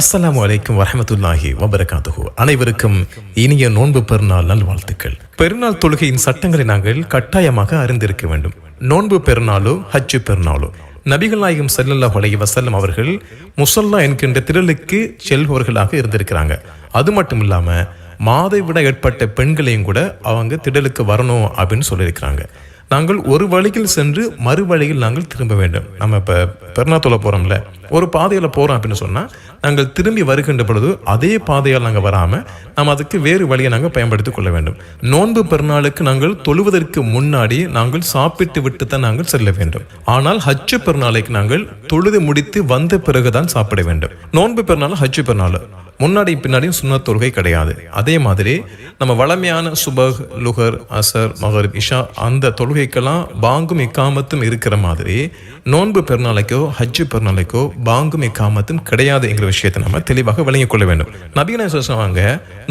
அஸ்லாம் அலைக்கும் வரமத்துல்லாஹி வபரகாத்துஹு. அனைவருக்கும் இனிய நோன்பு பெருநாள் நல்வாழ்த்துக்கள். பெருநாள் தொழுகையின் சட்டங்களை நாங்கள் கட்டாயமாக அறிந்திருக்க வேண்டும். நோன்பு பெருநாளோ ஹஜ்ஜு பெருநாளோ? நபிகள் நாயகம் செல்லல்லா அலைஹி வசல்லம் அவர்கள் முசல்லா என்கின்ற திரளுக்கு செல்பவர்களாக இருந்திருக்கிறாங்க. அது மட்டும் இல்லாமல் மாதை விட ஏற்பட்ட பெண்களையும் கூட அவங்க திடலுக்கு வரணும் அப்படின்னு சொல்லியிருக்கிறாங்க. நாங்கள் ஒரு வழியில் சென்று மறு வழியில் நாங்கள் திரும்ப வேண்டும். நம்ம இப்போ பெருநாத்தூளை போகிறோம்ல ஒரு பாதையில் போகிறோம் அப்படின்னு சொன்னால் நாங்கள் திரும்பி வருகின்ற பொழுது அதே பாதையால் நாங்கள் வராமல் நாம் அதுக்கு வேறு வழியை நாங்கள் பயன்படுத்திக் கொள்ள வேண்டும். நோன்பு பெருநாளுக்கு நாங்கள் தொழுவதற்கு முன்னாடி நாங்கள் சாப்பிட்டு விட்டு தான் நாங்கள் செல்ல வேண்டும். ஆனால் ஹஜ்ஜு பெருநாளைக்கு நாங்கள் தொழுது முடித்து வந்த பிறகுதான் சாப்பிட வேண்டும். நோன்பு பெருநாள் ஹஜ்ஜு பெருநாள். முன்னாடி பின்னாடியும் சுன்னத் தொழுகை கிடையாது. அதே மாதிரி நம்ம வளமையான சுபஹ் லுகர் அசர் மகர் இஷா அந்த தொழுகைக்கெல்லாம் பாங்கும் இக்காமத்தும் இருக்கிற மாதிரி நோன்பு பெருநாளைக்கோ ஹஜ்ஜு பெருநாளைக்கோ பாங்கும் இக்காமத்தும் கிடையாதுங்கிற விஷயத்தை நம்ம தெளிவாக விளங்கிக் கொள்ள வேண்டும். நபீன சொன்னாங்க?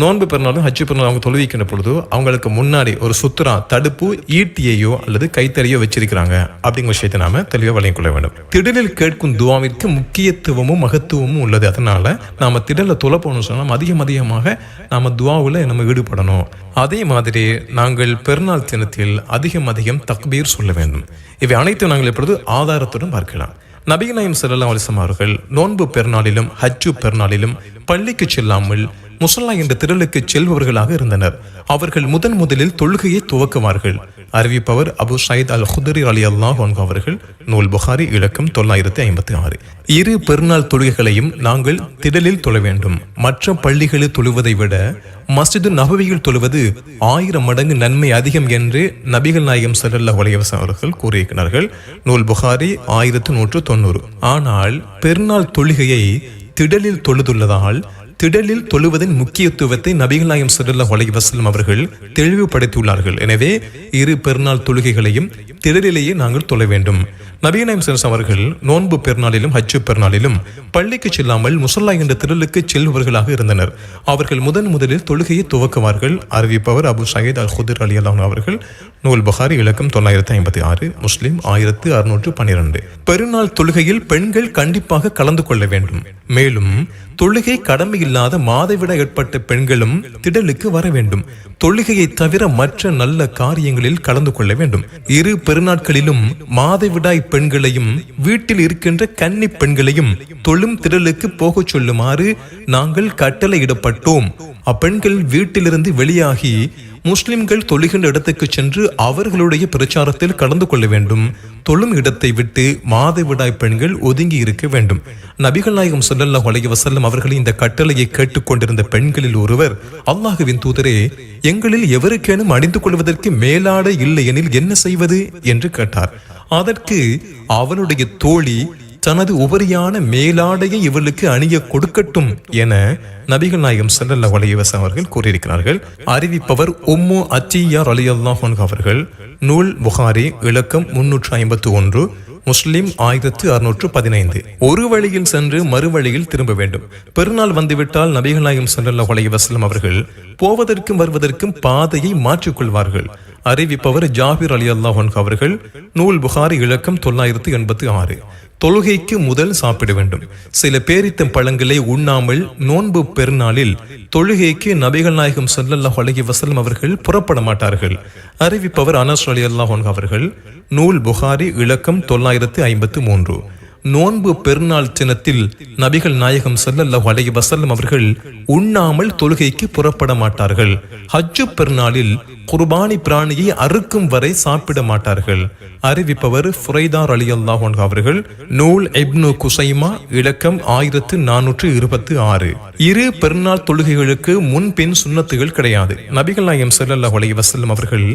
நோன்பு பெருநாளும் ஹஜ்ஜு பெருநாள் அவங்க தொழுவிக்கின்ற பொழுது அவங்களுக்கு முன்னாடி ஒரு சுத்துரா தடுப்பு ஈட்டியையோ அல்லது கைத்தறியோ வச்சிருக்கிறாங்க. அப்படிங்கிற விஷயத்தை நாம தெளிவாக விளங்கிக் கொள்ள வேண்டும். திடலில் கேட்கும் துவாவிற்கு முக்கியத்துவமும் மகத்துவமும் உள்ளது. அதனால நாம திடலை தொலை போகணும்னு சொன்னால் அதிகம் அதிகமாக நாம துவாவில் நம்ம ஈடுபடணும். அதே மாதிரி நாங்கள் பெருநாள் தினத்தில் அதிகம் அதிகம் தக்பீர் சொல்ல வேண்டும். இவை அனைத்தும் நாங்கள் எப்பொழுது ஆதாரத்துடன் பார்க்கலாம். நபிகள் நாயம் அலிசம் அவர்கள் நோன்பு பெருநாளிலும் ஹஜ்ஜு பெருநாளிலும் பள்ளிக்கு செல்லாமல் முசல்லா என்ற திரளுக்கு செல்பவர்களாக இருந்தனர். அவர்கள் முதன் முதலில் தொழுகையை துவக்குவார்கள். அறிவிப்பவர் அபு சயித் அல் ஹுதரி அலி அல்லாஹ் அவர்கள் நூல் புகாரி இலக்கம் தொள்ளாயிரத்தி ஐம்பத்தி ஆறு. இரு பெருநாள் தொழுகைகளையும் நாங்கள் திடலில் தொழ வேண்டும். மற்ற பள்ளிகளில் தொழுவதை விட மஸ்ஜிது நபவியில் தொழுவது ஆயிரம் மடங்கு நன்மை அதிகம் என்று நபிகள் நாயகம் சல்லல்லா அலைஹி அவர்கள் கூறியிருக்கிறார்கள். நூல் புகாரி ஆயிரத்து நூற்று தொண்ணூறு. ஆனால் பெருநாள் தொழுகையை திடலில் தொழுதுள்ளதால் திடலில் தொழுவதன் முக்கியத்துவத்தை நபிகளாயம் நாயம் சல்லல்லாஹு வசலம் அவர்கள் தெளிவுபடுத்தியுள்ளார்கள். எனவே இரு பெருநாள் தொழுகைகளையும் திடலிலேயே நாங்கள் தொழ வேண்டும். நபிகள் சென்ஸ் அவர்கள் நோன்பு பெருநாளிலும் ஹஜ்ஜு பெருநாளிலும் பள்ளிக்கு செல்லாமல் முசல்லா என்ற திடலுக்கு செல்பவர்களாக இருந்தனர். அவர்கள் முதன் முதலில் தொழுகையை துவக்குவார்கள். அறிவிப்பவர் அபு சயீத் அல் ஹுதிர் அலி அல்லாஹ் அவர்கள். நூல் புகாரி இலக்கம் தொள்ளாயிரத்தி ஐம்பத்தி ஆறு முஸ்லிம் ஆயிரத்து அறுநூற்று பன்னிரண்டு. பெருநாள் தொழுகையில் பெண்கள் கண்டிப்பாக கலந்து கொள்ள வேண்டும். மேலும் தொழுகை கடமை இல்லாத மாதவிட ஏற்பட்ட பெண்களும் திடலுக்கு வர வேண்டும். தொழுகையை தவிர மற்ற நல்ல காரியங்களில் கலந்து கொள்ள வேண்டும். இரு பெருநாட்களிலும் மாதவிடாய் பெண்களையும் வீட்டில் இருக்கின்ற கன்னி பெண்களையும் தொழும் திடலுக்கு போகச் சொல்லுமாறு நாங்கள் கட்டளையிடப்பட்டோம். அப்பெண்கள் வீட்டிலிருந்து வெளியாகி முஸ்லிம்கள் தொழுகின்ற இடத்துக்கு சென்று அவர்களுடைய பிரச்சாரத்தில் கலந்து கொள்ள வேண்டும். தொழும் இடத்தை விட்டு மாதவிடாய் பெண்கள் ஒதுங்கி இருக்க வேண்டும். நபிகள் நாயகம் ஸல்லல்லாஹு அலைஹி வஸல்லம் இந்த கட்டளையை கேட்டுக்கொண்டிருந்த பெண்களில் ஒருவர் அல்லாஹுவின் தூதரே எங்களில் எவருக்கேனும் அணிந்து கொள்வதற்கு மேலாட இல்லை எனில் என்ன செய்வது? என்று கேட்டார். அதற்கு அவனுடைய தோழி தனது உபரியான மேலாடையை இவளுக்கு அணிய கொடுக்கட்டும் என நபிகள் நாயகம் ஸல்லல்லாஹு அலைஹி அவர்கள் கூறியிருக்கிறார்கள். அறிவிப்பவர் உம்மு அச்சியார் அலியல்லாஹன் அவர்கள் நூல் புகாரி இலக்கம் முன்னூற்று ஐம்பத்து ஒன்று முஸ்லிம் ஆயிரத்து அறுநூற்று பதினைந்து. ஒரு வழியில் சென்று மறு வழியில் திரும்ப வேண்டும். பெருநாள் வந்துவிட்டால் நபிகளாயும் நாயகம் ஸல்லல்லாஹு வசலம் அவர்கள் போவதற்கும் வருவதற்கும் பாதையை மாற்றிக்கொள்வார்கள் அறிவிப்பவர் ஜாபிர் அலி அல்லாஹ் அவர்கள் நூல் புகாரி இலக்கம் தொள்ளாயிரத்து எண்பத்தி ஆறு. தொழுகைக்கு முதல் சாப்பிட வேண்டும். சில பேரித்த பழங்களை உண்ணாமல் நோன்பு பெருநாளில் தொழுகைக்கு நபிகள் நாயகம் ஸல்லல்லாஹு அலைஹி வசலம் அவர்கள் புறப்பட மாட்டார்கள். அறிவிப்பவர் அனஸ் அலி அல்லாஹ் அவர்கள். நூல் புகாரி இலக்கம் தொள்ளாயிரத்து ஐம்பத்து மூன்று. நோன்பு பெருநாள் தினத்தில் நபிகள் நாயகம் சல்லல்லாஹ் அலைய வசல்லம் அவர்கள் உண்ணாமல் தொழுகைக்கு புறப்பட மாட்டார்கள். ஹஜ்ஜு பெருநாளில் குர்பானி பிராணியை அறுக்கும் வரை சாப்பிட மாட்டார்கள். அறிவிப்பவர் ஃபுரைதார் அலி அல்லாஹ் அவர்கள் நூல் எப்னு குசைமா இலக்கம் ஆயிரத்து நானூற்று இருபத்தி ஆறு. இரு பெருநாள் தொழுகைகளுக்கு முன்பின் சுன்னத்துகள் கிடையாது. நபிகள் நாயம் சல்லல்லாஹ் அலைய வசல்லம் அவர்கள்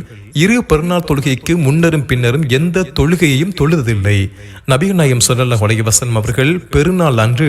இரு பெருநாள் தொழுகைக்கு முன்னரும் பின்னரும் எந்த தொழுகையையும் தொழுததில்லை. நபிகள் நாயம் ஸல்லல்லாஹு அலைஹி வஸல்லம் அவர்கள் பெருநாள் அன்று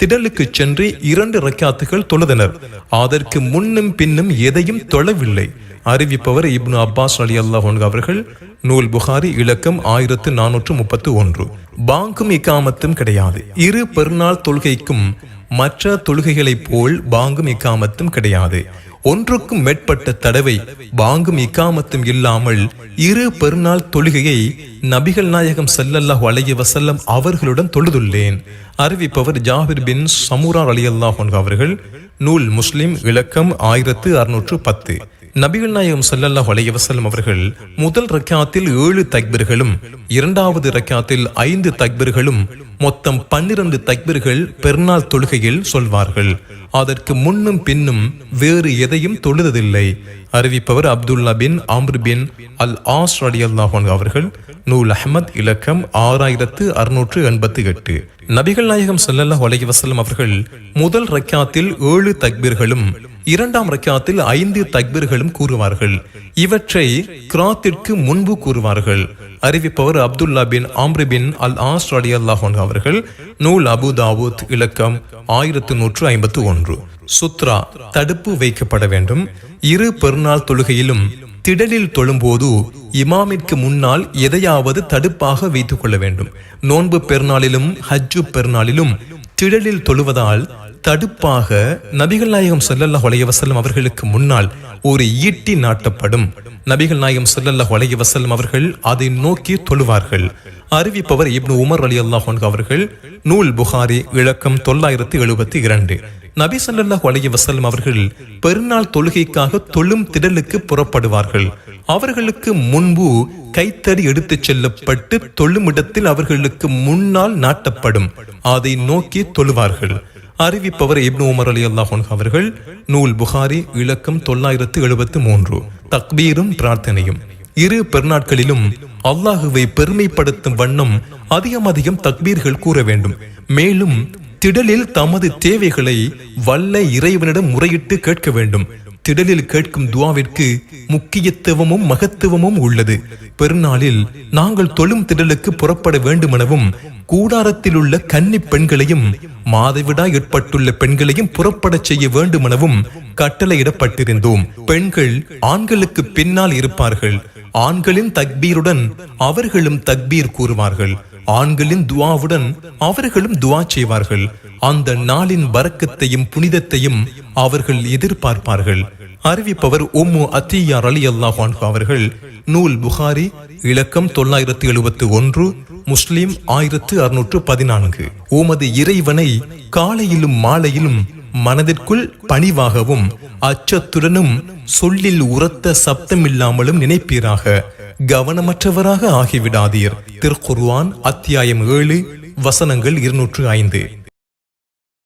திடலுக்கு சென்று இரண்டு ரக்காத்துகள் தொழுதனர். அதற்கு முன்னும் பின்னும் எதையும் தொழவில்லை. அறிவிப்பவர் இப்னு அப்பாஸ் அலி அல்லாஹ் அவர்கள் நூல் புகாரி இலக்கம் ஆயிரத்து நானூற்று முப்பத்து ஒன்று. பாங்கும் இக்காமத்தும் கிடையாது. இரு பெருநாள் தொழுகைக்கும் மற்ற தொழுகைகளைப் போல் பாங்கும் இக்காமத்தும் கிடையாது. ஒன்றுக்கும் மேற்பட்ட தடவை வாங்கும் இக்காமத்தும் இல்லாமல் இரு பெருநாள் தொழுகையை நபிகள் நாயகம் செல்லல்லாஹ் அலைய வசல்லம் அவர்களுடன் தொழுதுள்ளேன். அறிவிப்பவர் ஜாபிர் பின் சமூரா அலி அல்லாஹ் அவர்கள். நூல் முஸ்லிம் விளக்கம் ஆயிரத்து அறுநூற்று பத்து. நபிகள் நாயகம் ஸல்லல்லாஹு அலைஹி அவர்கள் முதல் ரக்காத்தில் ஏழு தக்பீர்களும் இரண்டாவது ரக்காத்தில் ஐந்து தக்பீர்களும் மொத்தம் பன்னிரண்டு தக்பீர்கள் பெருநாள் தொழுகையில் சொல்வார்கள். அதற்கு முன்னும் பின்னும் வேறு எதையும் தொழுததில்லை. அறிவிப்பவர் அப்துல்லா பின் ஆம்ர் பின் அல் ஆஸ் ரலியல்லாஹு அவர்கள் நூல் அஹ்மத் இலக்கம் ஆறாயிரத்து அறுநூற்று எண்பத்தி எட்டு. நபிகள் நாயகம் ஸல்லல்லாஹு அலைஹி அவர்கள் முதல் ரக்காத்தில் ஏழு தக்பீர்களும் இரண்டாம் ரக்காத்தில் ஐந்து தக்பீர்களும் கூறுவார்கள். இவற்றை கிராத்திற்கு முன்பு கூறுவார்கள். அறிவிப்பவர் Abdullah bin Amr bin al Aas ரலியல்லாஹு அன்ஹு அவர்கள் நூல் அபு தாவூத் இலக்கம் ஆயிரத்து நூற்று ஐம்பத்து ஒன்று. சுத்ரா தடுப்பு வைக்கப்பட வேண்டும். இரு பெருநாள் தொழுகையிலும் திடலில் தொழும்போது இமாமிற்கு முன்னால் எதையாவது தடுப்பாக வைத்துக் கொள்ள வேண்டும். நோன்பு பெருநாளிலும் ஹஜ்ஜு பெருநாளிலும் திடலில் தொழுவதால் தடுப்பாக நபிகள் நாயகம் சொல்லல்லா அலைஹி வஸல்லம் அவர்களுக்கு முன்னால் ஒரு ஈட்டி நாட்டப்படும். நபிகள் நாயகம் சொல்லல்லா அலைஹி அவர்கள் அதை நோக்கி தொழுவார்கள். அறிவிப்பவர் இப்னு உமர் அலி அல்லாஹோன் அவர்கள் நூல் புகாரி இலக்கம் தொள்ளாயிரத்தி எழுபத்தி இரண்டு. நபி ஸல்லல்லாஹு அலைஹி வசல்லம் அவர்கள் பெருநாள் தொழுகைக்காக தொழும் திடலுக்கு புறப்படுவார்கள். அவர்களுக்கு முன்பு கைத்தறி எடுத்துச் செல்லப்பட்டு தொழுமிடத்தில் அவர்களுக்கு முன்னால் நாட்டப்படும். அதை நோக்கி தொழுவார்கள். அறிவிப்பவர் இப்னு உமர் அலி அல்லாஹ் அவர்கள் நூல் புகாரி இலக்கம் தொள்ளாயிரத்து எழுபத்து மூன்று. தக்பீரும் பிரார்த்தனையும். இரு பெருநாட்களிலும் அல்லாஹுவை பெருமைப்படுத்தும் வண்ணம் அதிகம் அதிகம் தக்பீர்கள் கூற வேண்டும். மேலும் திடலில் தமது தேவைகளை வல்ல இறைவனிடம் முறையிட்டு கேட்க வேண்டும். திடலில் கேட்கும் துவாவிற்கு முக்கியத்துவமும் மகத்துவமும் உள்ளது. பெருநாளில் நாங்கள் தொழும் திடலுக்கு புறப்பட வேண்டுமெனவும் கூடாரத்தில் உள்ள கன்னி பெண்களையும் மாதவிடா ஏற்பட்டுள்ள பெண்களையும் புறப்படச் செய்ய வேண்டுமெனவும் கட்டளையிடப்பட்டிருந்தோம். பெண்கள் ஆண்களுக்கு பின்னால் இருப்பார்கள். ஆண்களின் தக்பீருடன் அவர்களும் தக்பீர் கூறுவார்கள். ஆண்களின் துவாவுடன் அவர்களும் துவா செய்வார்கள். அந்த நாளின் வரக்கத்தையும் புனிதத்தையும் அவர்கள் எதிர்பார்ப்பார்கள். அறிவிப்பவர் ஒம்மு அத்தியார் அலி அல்லாஹான் அவர்கள் நூல் புகாரி இலக்கம் தொள்ளாயிரத்தி எழுபத்தி ஒன்று முஸ்லிம் ஆயிரத்து அறுநூற்று பதினான்கு. உமது இறைவனை காலையிலும் மாலையிலும் மனதிற்குள் பணிவாகவும் அச்சத்துடனும் சொல்லில் உரத்த சப்தமில்லாமலும் நினைப்பீராக. கவனமற்றவராக ஆகிவிடாதீர். திருக்குர்வான் அத்தியாயம் ஏழு வசனங்கள் இருநூற்று ஐந்து.